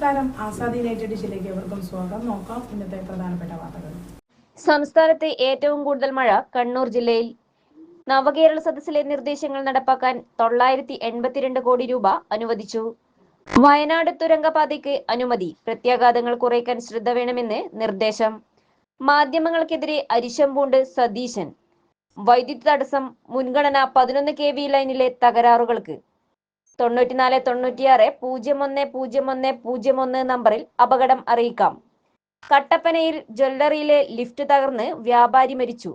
നമസ്കാരം. ആസാദി സ്വാഗതം. നോക്കാം ഇന്നത്തെ പ്രധാനപ്പെട്ട വാർത്തകൾ. സംസ്ഥാനത്ത് ഏറ്റവും കൂടുതൽ മഴ കണ്ണൂർ ജില്ലയിൽ. നവകേരള സദസ്സിലെ നിർദ്ദേശങ്ങൾ നടപ്പാക്കാൻ തൊള്ളായിരത്തി എൺപത്തിരണ്ട് കോടി രൂപ അനുവദിച്ചു. വയനാട് തുരങ്കപാതയ്ക്ക് അനുമതി. പ്രത്യാഘാതങ്ങൾ കുറയ്ക്കാൻ ശ്രദ്ധ വേണമെന്ന് നിർദ്ദേശം. മാധ്യമങ്ങൾക്കെതിരെ അരിശം പൂണ്ട് സതീശൻ. വൈദ്യുതി തടസ്സം മുൻഗണന പതിനൊന്ന് കെ വി ലൈനിലെ തകരാറുകൾക്ക്. തൊണ്ണൂറ്റിനാല് തൊണ്ണൂറ്റിയാറ് പൂജ്യം ഒന്ന് പൂജ്യം ഒന്ന് പൂജ്യം ഒന്ന് നമ്പറിൽ അപകടം അറിയിക്കാം. കട്ടപ്പനയിൽ ജ്വല്ലറിയിലെ ലിഫ്റ്റ് തകർന്ന് വ്യാപാരി മരിച്ചു.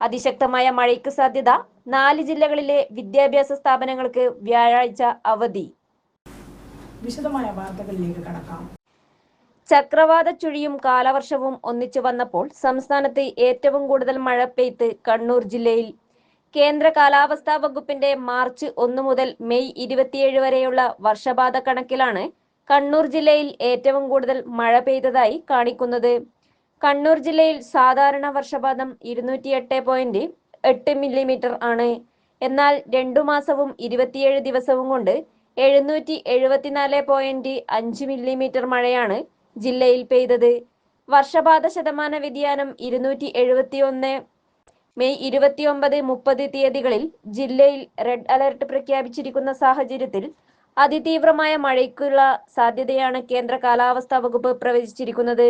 അതിശക്തമായ മഴയ്ക്ക് സാധ്യത നാല് ജില്ലകളിലെ വിദ്യാഭ്യാസ സ്ഥാപനങ്ങൾക്ക് വ്യാഴാഴ്ച അവധി. വിശദമായ വാർത്തകളിലേക്ക് കടക്കാം. ചക്രവാത ചുഴിയും കാലവർഷവും ഒന്നിച്ചു വന്നപ്പോൾ സംസ്ഥാനത്ത് ഏറ്റവും കൂടുതൽ മഴ പെയ്ത്ത് കണ്ണൂർ ജില്ലയിൽ കേന്ദ്ര കാലാവസ്ഥാ വകുപ്പിന്റെ മാർച്ച് ഒന്ന് മുതൽ മെയ് ഇരുപത്തിയേഴ് വരെയുള്ള വർഷപാത കണക്കിലാണ് കണ്ണൂർ ജില്ലയിൽ ഏറ്റവും കൂടുതൽ മഴ പെയ്തതായി കാണിക്കുന്നത്. കണ്ണൂർ ജില്ലയിൽ സാധാരണ വർഷപാതം ഇരുന്നൂറ്റി എട്ട് പോയിന്റ് എട്ട് മില്ലിമീറ്റർ ആണ്. എന്നാൽ രണ്ടു മാസവും ഇരുപത്തിയേഴ് ദിവസവും കൊണ്ട് എഴുന്നൂറ്റി എഴുപത്തിനാല് പോയിന്റ് അഞ്ച് മില്ലിമീറ്റർ മഴയാണ് ജില്ലയിൽ പെയ്തത്. വർഷപാത ശതമാന വ്യതിയാനം ഇരുന്നൂറ്റി എഴുപത്തി ഒന്ന് മെയ് ഇരുപത്തിയൊമ്പത് മുപ്പത് തീയതികളിൽ ജില്ലയിൽ റെഡ് അലർട്ട് പ്രഖ്യാപിച്ചിരിക്കുന്ന സാഹചര്യത്തിൽ അതിതീവ്രമായ മഴയ്ക്കുള്ള സാധ്യതയാണ് കേന്ദ്ര കാലാവസ്ഥാ വകുപ്പ് പ്രവചിച്ചിരിക്കുന്നത്.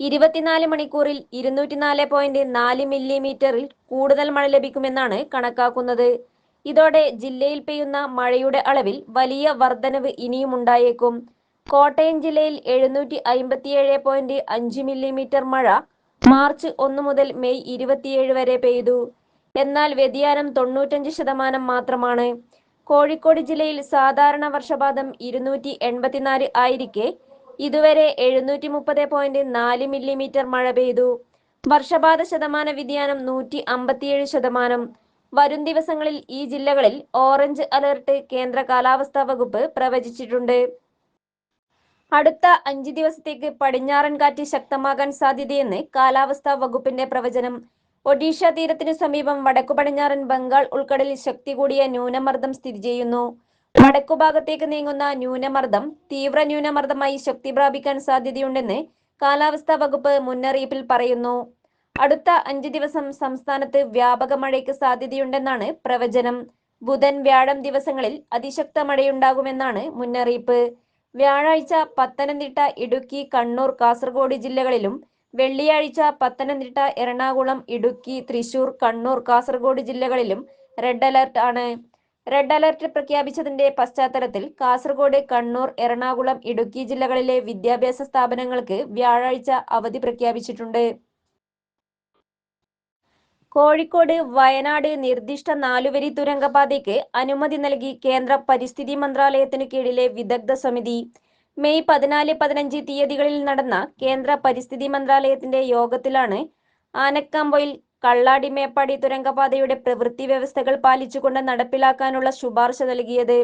ഇരുപത്തിനാല് മണിക്കൂറിൽ ഇരുന്നൂറ്റിനാല് പോയിന്റ് നാല് മില്ലിമീറ്ററിൽ കൂടുതൽ മഴ ലഭിക്കുമെന്നാണ് കണക്കാക്കുന്നത്. ഇതോടെ ജില്ലയിൽ പെയ്യുന്ന മഴയുടെ അളവിൽ വലിയ വർധനവ് ഇനിയും ഉണ്ടായേക്കും. കോട്ടയം ജില്ലയിൽ എഴുന്നൂറ്റി അമ്പത്തിയേഴ് പോയിന്റ് അഞ്ച് മില്ലിമീറ്റർ മഴ മാർച്ച് ഒന്ന് മുതൽ മെയ് ഇരുപത്തിയേഴ് വരെ പെയ്തു. എന്നാൽ വ്യതിയാനം തൊണ്ണൂറ്റഞ്ച് ശതമാനം മാത്രമാണ്. കോഴിക്കോട് ജില്ലയിൽ സാധാരണ വർഷപാതം ഇരുന്നൂറ്റി എൺപത്തിനാല് ആയിരിക്കെ ഇതുവരെ എഴുന്നൂറ്റി മുപ്പത് പോയിന്റ് നാല് മില്ലിമീറ്റർ മഴ പെയ്തു. വർഷപാത ശതമാന വ്യതിയാനം നൂറ്റി അമ്പത്തിയേഴ് ശതമാനം. വരും ദിവസങ്ങളിൽ ഈ ജില്ലകളിൽ ഓറഞ്ച് അലർട്ട് കേന്ദ്ര കാലാവസ്ഥാ വകുപ്പ് പ്രവചിച്ചിട്ടുണ്ട്. അടുത്ത അഞ്ച് ദിവസത്തേക്ക് പടിഞ്ഞാറൻ കാറ്റ് ശക്തമാകാൻ സാധ്യതയെന്ന് കാലാവസ്ഥാ വകുപ്പിന്റെ പ്രവചനം. ഒഡീഷ തീരത്തിനു സമീപം വടക്കു പടിഞ്ഞാറൻ ബംഗാൾ ഉൾക്കടലിൽ ശക്തി കൂടിയ ന്യൂനമർദ്ദം സ്ഥിതി ചെയ്യുന്നു. വടക്കു ഭാഗത്തേക്ക് നീങ്ങുന്ന ന്യൂനമർദ്ദം തീവ്ര ന്യൂനമർദ്ദമായി ശക്തി പ്രാപിക്കാൻ സാധ്യതയുണ്ടെന്ന് കാലാവസ്ഥാ വകുപ്പ് മുന്നറിയിപ്പിൽ പറയുന്നു. അടുത്ത അഞ്ച് ദിവസം സംസ്ഥാനത്ത് വ്യാപക മഴയ്ക്ക് സാധ്യതയുണ്ടെന്നാണ് പ്രവചനം. ബുധൻ വ്യാഴം ദിവസങ്ങളിൽ അതിശക്ത മഴയുണ്ടാകുമെന്നാണ് മുന്നറിയിപ്പ്. വ്യാഴാഴ്ച പത്തനംതിട്ട ഇടുക്കി കണ്ണൂർ കാസർഗോഡ് ജില്ലകളിലും വെള്ളിയാഴ്ച പത്തനംതിട്ട എറണാകുളം ഇടുക്കി തൃശൂർ കണ്ണൂർ കാസർഗോഡ് ജില്ലകളിലും റെഡ് അലർട്ട് ആണ്. റെഡ് അലർട്ട് പ്രഖ്യാപിച്ചതിന്റെ പശ്ചാത്തലത്തിൽ കാസർഗോഡ് കണ്ണൂർ എറണാകുളം ഇടുക്കി ജില്ലകളിലെ വിദ്യാഭ്യാസ സ്ഥാപനങ്ങൾക്ക് വ്യാഴാഴ്ച അവധി പ്രഖ്യാപിച്ചിട്ടുണ്ട്. കോഴിക്കോട് വയനാട് നിർദ്ദിഷ്ട നാലുവരി തുരങ്കപാതയ്ക്ക് അനുമതി നൽകി കേന്ദ്ര പരിസ്ഥിതി മന്ത്രാലയത്തിനു കീഴിലെ വിദഗ്ധ സമിതി. മെയ് പതിനാല് പതിനഞ്ച് തീയതികളിൽ നടന്ന കേന്ദ്ര പരിസ്ഥിതി മന്ത്രാലയത്തിന്റെ യോഗത്തിലാണ് ആനക്കാമ്പൊയിൽ കള്ളാടി മേപ്പാടി തുരങ്കപാതയുടെ പ്രവൃത്തി വ്യവസ്ഥകൾ പാലിച്ചുകൊണ്ട് നടപ്പിലാക്കാനുള്ള ശുപാർശ നൽകിയത്.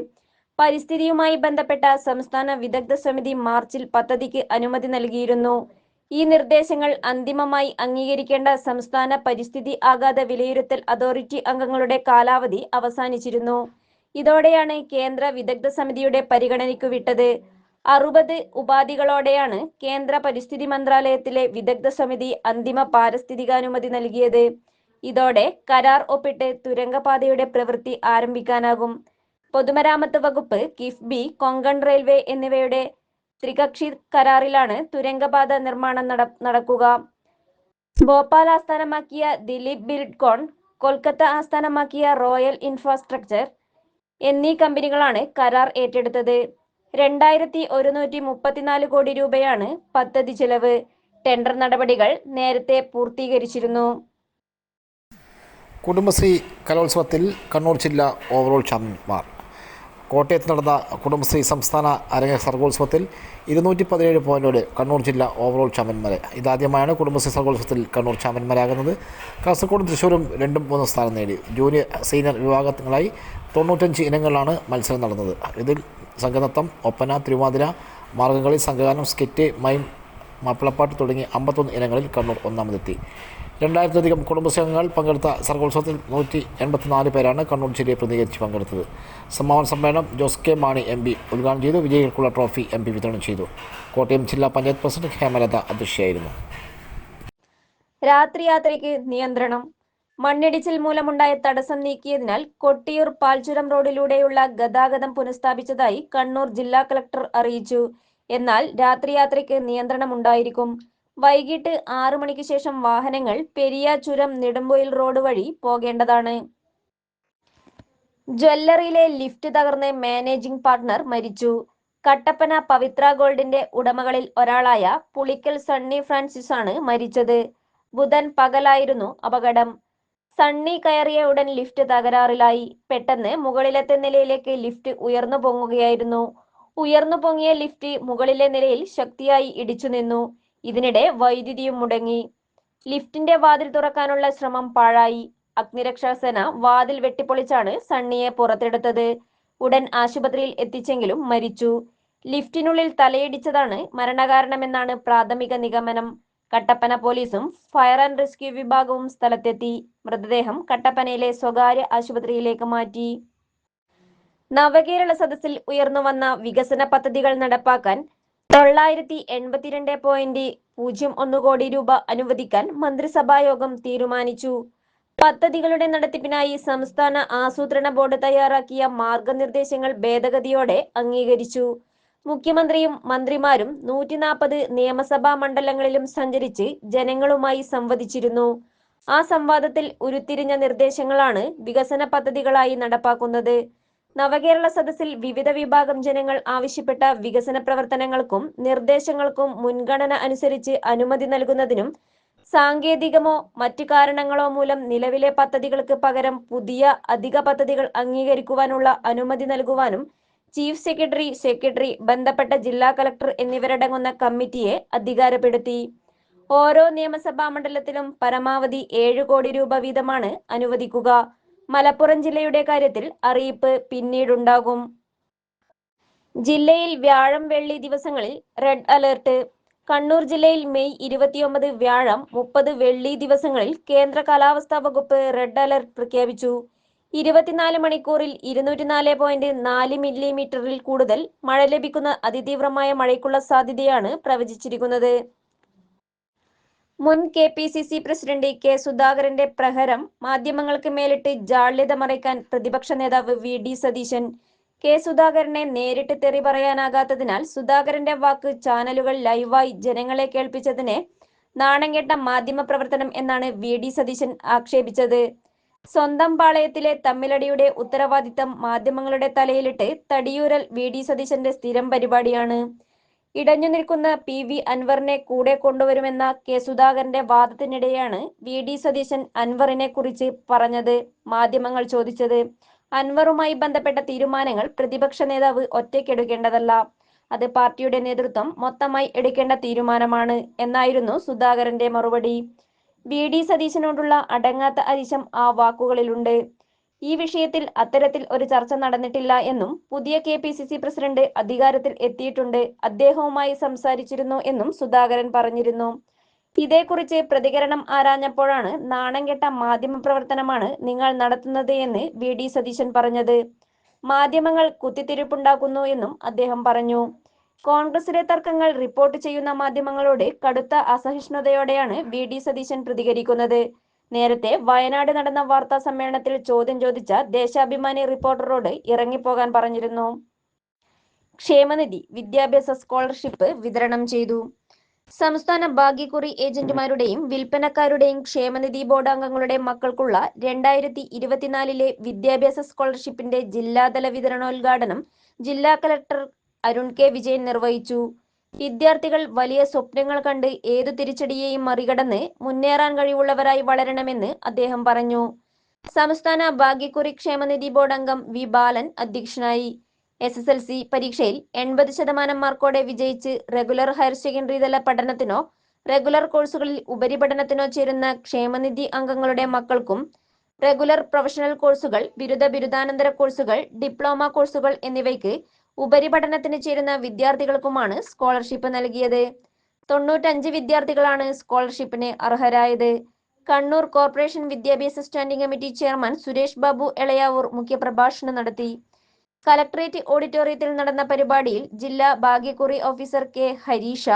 പരിസ്ഥിതിയുമായി ബന്ധപ്പെട്ട സംസ്ഥാന വിദഗ്ധ സമിതി മാർച്ചിൽ പദ്ധതിക്ക് അനുമതി നൽകിയിരുന്നു. ഈ നിർദ്ദേശങ്ങൾ അന്തിമമായി അംഗീകരിക്കേണ്ട സംസ്ഥാന പരിസ്ഥിതി ആഘാത വിലയിരുത്തൽ അതോറിറ്റി അംഗങ്ങളുടെ കാലാവധി അവസാനിച്ചിരുന്നു. ഇതോടെയാണ് കേന്ദ്ര വിദഗ്ധ സമിതിയുടെ പരിഗണനയ്ക്കു വിട്ടത്. അറുപത് ഉപാധികളോടെയാണ് കേന്ദ്ര പരിസ്ഥിതി മന്ത്രാലയത്തിലെ വിദഗ്ധ സമിതി അന്തിമ പാരിസ്ഥിതികാനുമതി നൽകിയത്. ഇതോടെ കരാർ ഒപ്പിട്ട് തുരങ്കപാതയുടെ പ്രവൃത്തി ആരംഭിക്കാനാകും. പൊതുമരാമത്ത് വകുപ്പ് കിഫ്ബി കൊങ്കൺ റെയിൽവേ എന്നിവയുടെ ത്രികക്ഷി കരാറിലാണ് തുരങ്കപാത നിർമ്മാണം നട നടക്കുക. ഭോപ്പാൽ ആസ്ഥാനമാക്കിയ ദിലീപ് ബിൽഡ്കോൺ കൊൽക്കത്ത ആസ്ഥാനമാക്കിയ റോയൽ ഇൻഫ്രാസ്ട്രക്ചർ എന്നീ കമ്പനികളാണ് കരാർ ഏറ്റെടുത്തത്. രണ്ടായിരത്തി ഒരുന്നൂറ്റി മുപ്പത്തിനാല് കോടി രൂപയാണ് പദ്ധതി ചെലവ്. ടെൻഡർ നടപടികൾ നേരത്തെ പൂർത്തീകരിച്ചിരുന്നു. കുടുംബശ്രീ കലോത്സവത്തിൽ കണ്ണൂർ ജില്ല ഓവറോൾ ചാമ്പ്യന്മാർ കോട്ടയത്ത് നടന്ന കുടുംബശ്രീ സംസ്ഥാന അരങ്ങ സർഗോത്സവത്തിൽ ഇരുന്നൂറ്റി പതിനേഴ് പോയിന്റോടെ കണ്ണൂർ ജില്ല ഓവറോൾ ചാമ്പ്യന്മാരെ ഇതാദ്യമായാണ് കുടുംബശ്രീ സർഗോത്സവത്തിൽ കണ്ണൂർ ചാമ്പ്യന്മാരാകുന്നത് കാസർഗോഡും തൃശ്ശൂരും രണ്ടും മൂന്നും സ്ഥാനം നേടി. ജൂനിയർ സീനിയർ വിഭാഗങ്ങളായി തൊണ്ണൂറ്റഞ്ച് ഇനങ്ങളിലാണ് മത്സരം നടന്നത്. ഇതിൽ സംഘനൃത്തം ഒപ്പന തിരുവാതിര മാർഗംകളി സംഘഗാനം സ്കിറ്റ് മൈം മാപ്പിളപ്പാട്ട് തുടങ്ങി അമ്പത്തൊന്ന് ഇനങ്ങളിൽ കണ്ണൂർ ഒന്നാമതെത്തി. രണ്ടായിരത്തിലധികം കുടുംബശ്രീ അംഗങ്ങൾ പങ്കെടുത്ത സർഗോത്സവത്തിൽ നൂറ്റി എൺപത്തിനാല് പേരാണ് കണ്ണൂർ ജില്ലയെ പ്രതികരിച്ച് പങ്കെടുത്തത്. സമാപന സമ്മേളനം Jose K Mani M P ഉദ്ഘാടനം ചെയ്തു. വിജയികൾക്കുള്ള ട്രോഫി എം പി വിതരണം ചെയ്തു. കോട്ടയം ജില്ലാ പഞ്ചായത്ത് പ്രസിഡന്റ് ഹേമലത അധ്യക്ഷയായിരുന്നു. രാത്രി യാത്രയ്ക്ക് നിയന്ത്രണം. മണ്ണിടിച്ചിൽ മൂലമുണ്ടായ തടസ്സം നീക്കിയതിനാൽ കൊട്ടിയൂർ പാൽച്ചുരം റോഡിലൂടെയുള്ള ഗതാഗതം പുനഃസ്ഥാപിച്ചതായി കണ്ണൂർ ജില്ലാ കളക്ടർ അറിയിച്ചു. എന്നാൽ രാത്രി യാത്രയ്ക്ക് നിയന്ത്രണം ഉണ്ടായിരിക്കും വൈകിട്ട് ആറു മണിക്ക് ശേഷം വാഹനങ്ങൾ പെരിയ ചുരം നെടുമ്പൊയിൽ റോഡ് വഴി പോകേണ്ടതാണ്. ജ്വല്ലറിയിലെ ലിഫ്റ്റ് തകർന്ന് മാനേജിംഗ് പാർട്ണർ മരിച്ചു. കട്ടപ്പന പവിത്ര ഗോൾഡിന്റെ ഉടമകളിൽ ഒരാളായ പുളിക്കൽ സണ്ണി ഫ്രാൻസിസ് ആണ് മരിച്ചത്. ബുധൻ പകലായിരുന്നു അപകടം. സണ്ണി കയറിയ ഉടൻ ലിഫ്റ്റ് തകരാറിലായി. പെട്ടെന്ന് മുകളിലത്തെ നിലയിലേക്ക് ലിഫ്റ്റ് ഉയർന്നു പൊങ്ങുകയായിരുന്നു ഉയർന്നു പൊങ്ങിയ ലിഫ്റ്റ് മുകളിലെ നിലയിൽ ശക്തിയായി ഇടിച്ചു നിന്നു ഇതിനിടെ വൈദ്യുതിയും മുടങ്ങി. ലിഫ്റ്റിന്റെ വാതിൽ തുറക്കാനുള്ള ശ്രമം പാഴായി. അഗ്നിരക്ഷാസേന വാതിൽ വെട്ടിപ്പൊളിച്ചാണ് സണ്ണിയെ പുറത്തെടുത്തത്. ഉടൻ ആശുപത്രിയിൽ എത്തിച്ചെങ്കിലും മരിച്ചു. ലിഫ്റ്റിനുള്ളിൽ തലയിടിച്ചതാണ് മരണകാരണമെന്നാണ് പ്രാഥമിക നിഗമനം. കട്ടപ്പന പോലീസും ഫയർ ആൻഡ് റെസ്ക്യൂ വിഭാഗവും സ്ഥലത്തെത്തി. മൃതദേഹം കട്ടപ്പനയിലെ സ്വകാര്യ ആശുപത്രിയിലേക്ക് മാറ്റി. നവകേരള സദസ്സിൽ ഉയർന്നുവന്ന വികസന പദ്ധതികൾ നടപ്പാക്കാൻ തൊള്ളായിരത്തി എൺപത്തിരണ്ട് പോയിന്റ് പൂജ്യം ഒന്ന് കോടി രൂപ അനുവദിക്കാൻ മന്ത്രിസഭായോഗം തീരുമാനിച്ചു. പദ്ധതികളുടെ നടത്തിപ്പിനായി സംസ്ഥാന ആസൂത്രണ ബോർഡ് തയ്യാറാക്കിയ മാർഗനിർദ്ദേശങ്ങൾ ഭേദഗതിയോടെ അംഗീകരിച്ചു. മുഖ്യമന്ത്രിയും മന്ത്രിമാരും നൂറ്റി നാൽപ്പത് നിയമസഭാ മണ്ഡലങ്ങളിലും സഞ്ചരിച്ച് ജനങ്ങളുമായി സംവദിച്ചിരുന്നു. ആ സംവാദത്തിൽ ഉരുത്തിരിഞ്ഞ നിർദ്ദേശങ്ങളാണ് വികസന പദ്ധതികളായി നടപ്പാക്കുന്നത്. നവകേരള സദസ്സിൽ വിവിധ വിഭാഗം ജനങ്ങൾ ആവശ്യപ്പെട്ട വികസന പ്രവർത്തനങ്ങൾക്കും നിർദ്ദേശങ്ങൾക്കും മുൻഗണന അനുസരിച്ച് അനുമതി നൽകുന്നതിനും സാങ്കേതികമോ മറ്റു കാരണങ്ങളോ മൂലം നിലവിലെ പദ്ധതികൾക്ക് പകരം പുതിയ അധിക പദ്ധതികൾ അംഗീകരിക്കുവാനുള്ള അനുമതി നൽകുവാനും ചീഫ് സെക്രട്ടറി സെക്രട്ടറി ബന്ധപ്പെട്ട ജില്ലാ കളക്ടർ എന്നിവരടങ്ങുന്ന കമ്മിറ്റിയെ അധികാരപ്പെടുത്തി. ഓരോ നിയമസഭാ മണ്ഡലത്തിലും പരമാവധി ഏഴ് കോടി രൂപ വീതമാണ് അനുവദിക്കുക. മലപ്പുറം ജില്ലയുടെ കാര്യത്തിൽ അറിയിപ്പ് പിന്നീടുണ്ടാകും. ജില്ലയിൽ വ്യാഴം വെള്ളി ദിവസങ്ങളിൽ റെഡ് അലർട്ട്. കണ്ണൂർ ജില്ലയിൽ മെയ് ഇരുപത്തിയൊമ്പത് വ്യാഴം മുപ്പത് വെള്ളി ദിവസങ്ങളിൽ കേന്ദ്ര കാലാവസ്ഥാ വകുപ്പ് റെഡ് അലർട്ട് പ്രഖ്യാപിച്ചു. ഇരുപത്തിനാല് മണിക്കൂറിൽ ഇരുന്നൂറ്റിനാല് പോയിന്റ് നാല് മില്ലിമീറ്ററിൽ കൂടുതൽ മഴ ലഭിക്കുന്ന അതിതീവ്രമായ മഴയ്ക്കുള്ള സാധ്യതയാണ് പ്രവചിച്ചിരിക്കുന്നത്. മുൻ K P C C president K സുധാകരന്റെ പ്രഹരം മാധ്യമങ്ങൾക്ക് മേലിട്ട് ജാള്യത മറയ്ക്കാൻ പ്രതിപക്ഷ നേതാവ് വി ഡി സതീശൻ. കെ സുധാകരനെ നേരിട്ട് തെറി പറയാനാകാത്തതിനാൽ സുധാകരന്റെ വാക്ക് ചാനലുകൾ ലൈവായി ജനങ്ങളെ കേൾപ്പിച്ചതിനെ നാണംകെട്ട മാധ്യമ പ്രവർത്തനം എന്നാണ് വി ഡി സതീശൻ ആക്ഷേപിച്ചത്. സ്വന്തം പാളയത്തിലെ തമ്മിലടിയുടെ ഉത്തരവാദിത്തം മാധ്യമങ്ങളുടെ തലയിലിട്ട് തടിയൂരൽ വി ഡി സതീശന്റെ സ്ഥിരം പരിപാടിയാണ്. ഇടഞ്ഞു നിൽക്കുന്ന പി വി അൻവറിനെ കൂടെ കൊണ്ടുവരുമെന്ന കെ സുധാകരന്റെ വാദത്തിനിടെയാണ് വി ഡി സതീശൻ അൻവറിനെ കുറിച്ച് പറഞ്ഞത് മാധ്യമങ്ങൾ ചോദിച്ചത്. അൻവറുമായി ബന്ധപ്പെട്ട തീരുമാനങ്ങൾ പ്രതിപക്ഷ നേതാവ് ഒറ്റയ്ക്കെടുക്കേണ്ടതല്ല അത് പാർട്ടിയുടെ നേതൃത്വം മൊത്തമായി എടുക്കേണ്ട തീരുമാനമാണ് എന്നായിരുന്നു സുധാകരന്റെ മറുപടി. വി ഡി സതീശനോടുള്ള അടങ്ങാത്ത അരിശം ആ വാക്കുകളിലുണ്ട്. ഈ വിഷയത്തിൽ അത്തരത്തിൽ ഒരു ചർച്ച നടന്നിട്ടില്ല എന്നും പുതിയ K P C C president അധികാരത്തിൽ എത്തിയിട്ടുണ്ട്. അദ്ദേഹവുമായി സംസാരിച്ചിരുന്നു എന്നും സുധാകരൻ പറഞ്ഞിരുന്നു. ഇതേക്കുറിച്ച് പ്രതികരണം ആരാഞ്ഞപ്പോഴാണ് നാണംകെട്ട മാധ്യമ പ്രവർത്തനമാണ് നിങ്ങൾ നടത്തുന്നത് എന്ന് വി. ഡി. സതീശൻ പറഞ്ഞത്. മാധ്യമങ്ങൾ കുത്തിത്തിരിപ്പുണ്ടാക്കുന്നു എന്നും അദ്ദേഹം പറഞ്ഞു. കോൺഗ്രസിലെ തർക്കങ്ങൾ റിപ്പോർട്ട് ചെയ്യുന്ന മാധ്യമങ്ങളോട് കടുത്ത അസഹിഷ്ണുതയോടെയാണ് വി. ഡി. സതീശൻ പ്രതികരിക്കുന്നത്. നേരത്തെ വയനാട് നടന്ന വാർത്താ സമ്മേളനത്തിൽ ചോദ്യം ചോദിച്ച ദേശാഭിമാനി റിപ്പോർട്ടറോട് ഇറങ്ങിപ്പോകാൻ പറഞ്ഞിരുന്നു. ക്ഷേമനിധി വിദ്യാഭ്യാസ സ്കോളർഷിപ്പ് വിതരണം ചെയ്തു. സംസ്ഥാന ഭാഗ്യക്കുറി ഏജന്റുമാരുടെയും വിൽപ്പനക്കാരുടെയും ക്ഷേമനിധി ബോർഡ് അംഗങ്ങളുടെ മക്കൾക്കുള്ള രണ്ടായിരത്തി ഇരുപത്തിനാലിലെ വിദ്യാഭ്യാസ സ്കോളർഷിപ്പിന്റെ ജില്ലാതല വിതരണോദ്ഘാടനം ജില്ലാ കലക്ടർ അരുൺ കെ വിജയൻ നിർവഹിച്ചു. വിദ്യാർത്ഥികൾ വലിയ സ്വപ്നങ്ങൾ കണ്ട് ഏതു തിരിച്ചടിയെയും മറികടന്ന് മുന്നേറാൻ കഴിവുള്ളവരായി വളരണമെന്ന് അദ്ദേഹം പറഞ്ഞു. സംസ്ഥാന ഭാഗ്യക്കുറി ക്ഷേമനിധി ബോർഡ് അംഗം വി. ബാലൻ അധ്യക്ഷനായി. എസ് എസ് എൽ സി പരീക്ഷയിൽ എൺപത് ശതമാനം മാർക്കോടെ വിജയിച്ച് റെഗുലർ ഹയർ സെക്കൻഡറി തല പഠനത്തിനോ റെഗുലർ കോഴ്സുകളിൽ ഉപരിപഠനത്തിനോ ചേരുന്ന ക്ഷേമനിധി അംഗങ്ങളുടെ മക്കൾക്കും റെഗുലർ പ്രൊഫഷണൽ കോഴ്സുകൾ ബിരുദ ബിരുദാനന്തര കോഴ്സുകൾ ഡിപ്ലോമ കോഴ്സുകൾ എന്നിവയ്ക്ക് ഉപരിപഠനത്തിന് ചേരുന്ന വിദ്യാർത്ഥികൾക്കുമാണ് സ്കോളർഷിപ്പ് നൽകിയത്. തൊണ്ണൂറ്റഞ്ച് വിദ്യാർത്ഥികളാണ് സ്കോളർഷിപ്പിന് അർഹരായത്. കണ്ണൂർ കോർപ്പറേഷൻ വിദ്യാഭ്യാസ standing committee chairman Suresh Babu Elayavoor മുഖ്യപ്രഭാഷണം നടത്തി. കലക്ട്രേറ്റ് ഓഡിറ്റോറിയത്തിൽ നടന്ന പരിപാടിയിൽ ജില്ലാ ഭാഗ്യക്കുറി ഓഫീസർ കെ. ഹരീഷ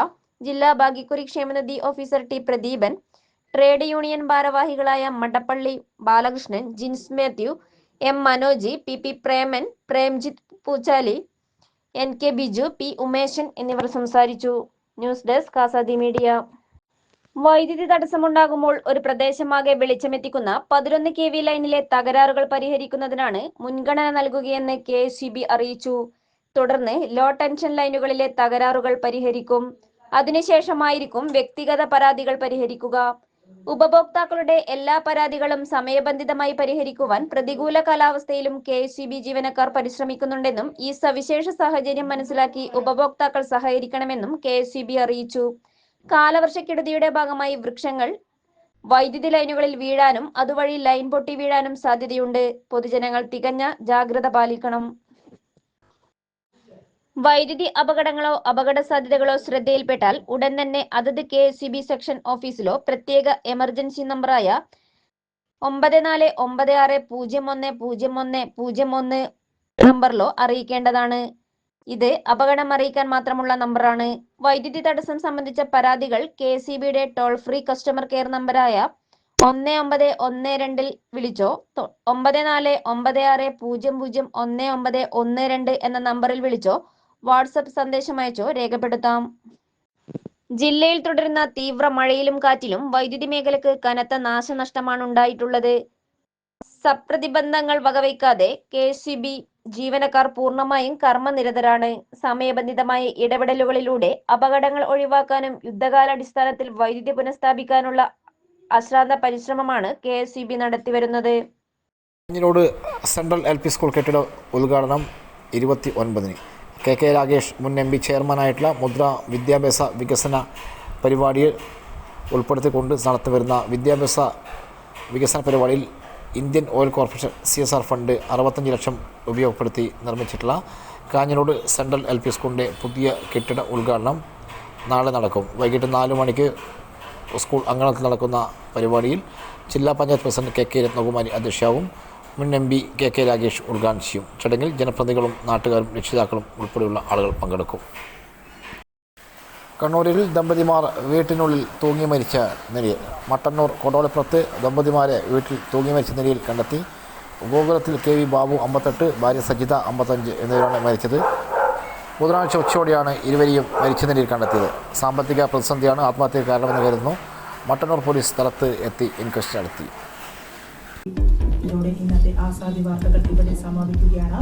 ജില്ലാ ഭാഗ്യക്കുറി ക്ഷേമനിധി officer T. Pradeepan trade union ഭാരവാഹികളായ Madappally Balakrishnan Jins Mathew M. Manoji P. P. Preman Premjith Poochali N K Biju P Umeshan എന്നിവർ സംസാരിച്ചു. News desk Azadi media. വൈദ്യുതി തടസ്സമുണ്ടാകുമ്പോൾ ഒരു പ്രദേശമാകെ വെളിച്ചമെത്തിക്കുന്ന പതിനൊന്ന് കെ വി ലൈനിലെ തകരാറുകൾ പരിഹരിക്കുന്നതിനാണ് മുൻഗണന നൽകുകയെന്ന് കെ എസ് അറിയിച്ചു. തുടർന്ന് ലോ ടെൻഷൻ ലൈനുകളിലെ തകരാറുകൾ പരിഹരിക്കും. അതിനുശേഷമായിരിക്കും വ്യക്തിഗത പരാതികൾ പരിഹരിക്കുക. ഉപഭോക്താക്കളുടെ എല്ലാ പരാതികളും സമയബന്ധിതമായി പരിഹരിക്കുവാൻ പ്രതികൂല കാലാവസ്ഥയിലും കെ എസ് ബി ജീവനക്കാർ പരിശ്രമിക്കുന്നുണ്ടെന്നും ഈ സവിശേഷ സാഹചര്യം മനസ്സിലാക്കി ഉപഭോക്താക്കൾ സഹകരിക്കണമെന്നും കെ എസ് ബി അറിയിച്ചു. കാലവർഷക്കെടുതിയുടെ ഭാഗമായി വൃക്ഷങ്ങൾ വൈദ്യുതി ലൈനുകളിൽ വീഴാനും അതുവഴി ലൈൻ പൊട്ടി വീഴാനും സാധ്യതയുണ്ട്. പൊതുജനങ്ങൾ തികഞ്ഞ ജാഗ്രത പാലിക്കണം. വൈദ്യുതി അപകടങ്ങളോ അപകട സാധ്യതകളോ ശ്രദ്ധയിൽപ്പെട്ടാൽ ഉടൻ തന്നെ അതത് കെ സെക്ഷൻ ഓഫീസിലോ പ്രത്യേക എമർജൻസി നമ്പറായ ഒമ്പത് നാല് ഒമ്പത് ആറ് പൂജ്യം ഒന്ന് പൂജ്യം ഒന്ന് പൂജ്യം ഒന്ന് നമ്പറിലോ അറിയിക്കേണ്ടതാണ്. ഇത് അപകടം അറിയിക്കാൻ മാത്രമുള്ള നമ്പറാണ്. വൈദ്യുതി തടസ്സം സംബന്ധിച്ച പരാതികൾ കെ സി ബിയുടെ ടോൾ ഫ്രീ കസ്റ്റമർ കെയർ നമ്പറായ ഒന്ന് ഒമ്പത് ഒന്ന് രണ്ടിൽ വിളിച്ചോ. ഒമ്പത് നാല് ഒമ്പത് ആറ് പൂജ്യം പൂജ്യം ഒന്ന് ഒമ്പത് ഒന്ന് രണ്ട് എന്ന നമ്പറിൽ വിളിച്ചോ. വാട്സപ്പ് സന്ദേശം അയച്ചോ? രേഖപ്പെടുത്താം. ജില്ലയിൽ തുടരുന്ന തീവ്ര മഴയിലും കാറ്റിലും വൈദ്യുതി മേഖലക്ക് കനത്ത നാശനഷ്ടമാണ് ഉണ്ടായിട്ടുള്ളത്. സപ്രതിബന്ധങ്ങൾ വകവയ്ക്കാതെ കെ സി ബി ജീവനക്കാർ പൂർണമായും കർമ്മനിരതരാണ്. സമയബന്ധിതമായ ഇടപെടലുകളിലൂടെ അപകടങ്ങൾ ഒഴിവാക്കാനും യുദ്ധകാലാടിസ്ഥാനത്തിൽ വൈദ്യുതി പുനഃസ്ഥാപിക്കാനുള്ള അശ്രാന്ത പരിശ്രമമാണ് K S നടത്തിവരുന്നത്. Kanhirode central L P school കെട്ടിട ഉദ്ഘാടനം ഇരുപത്തി ഒൻപതിന്. കെ കെ രാഗേഷ് മുൻ എം പി ചെയർമാനായിട്ടുള്ള മുദ്ര വിദ്യാഭ്യാസ വികസന പരിപാടിയിൽ ഉൾപ്പെടുത്തിക്കൊണ്ട് നടത്തിവരുന്ന വിദ്യാഭ്യാസ വികസന പരിപാടിയിൽ Indian oil corporation C S R fund അറുപത്തഞ്ച് ലക്ഷം ഉപയോഗപ്പെടുത്തി നിർമ്മിച്ചിട്ടുള്ള കാഞ്ഞിരോട് സെൻട്രൽ എൽ പി സ്കൂളിന്റെ പുതിയ കെട്ടിട ഉദ്ഘാടനം നാളെ നടക്കും. വൈകിട്ട് നാല് മണിക്ക് സ്കൂൾ അങ്കണത്തിൽ നടക്കുന്ന പരിപാടിയിൽ ജില്ലാ panchayat president K K Rathnakumari അധ്യക്ഷയാവും. മുൻ M P K K Ragesh ഉദ്ഘാടനം ചടങ്ങിൽ ജനപ്രതിനിധികളും നാട്ടുകാരും രക്ഷിതാക്കളും ഉൾപ്പെടെയുള്ള ആളുകൾ പങ്കെടുക്കും. കണ്ണൂരിൽ ദമ്പതിമാർ വീട്ടിനുള്ളിൽ തൂങ്ങി മരിച്ച നിലയിൽ മട്ടന്നൂർ കൊടോളപ്പുറത്ത് ദമ്പതിമാരെ വീട്ടിൽ തൂങ്ങി മരിച്ച നിലയിൽ കണ്ടെത്തി. ഗോകുലത്തിൽ കെ വി ബാബു അമ്പത്തെട്ട് ഭാര്യ സജിത അമ്പത്തഞ്ച് എന്നിവരാണ് മരിച്ചത്. ബുധനാഴ്ച ഉച്ചയോടെയാണ് ഇരുവരെയും മരിച്ച നിലയിൽ കണ്ടെത്തിയത്. സാമ്പത്തിക പ്രതിസന്ധിയാണ് ആത്മഹത്യക്ക് കാരണമെന്ന് കരുതുന്നു. മട്ടന്നൂർ പോലീസ് സ്ഥലത്ത് എത്തി ഇൻക്വസ്റ്റ് നടത്തി. ആസാദി വാർത്തകൾ ഇവിടെ സമാപിക്കുകയാണ്.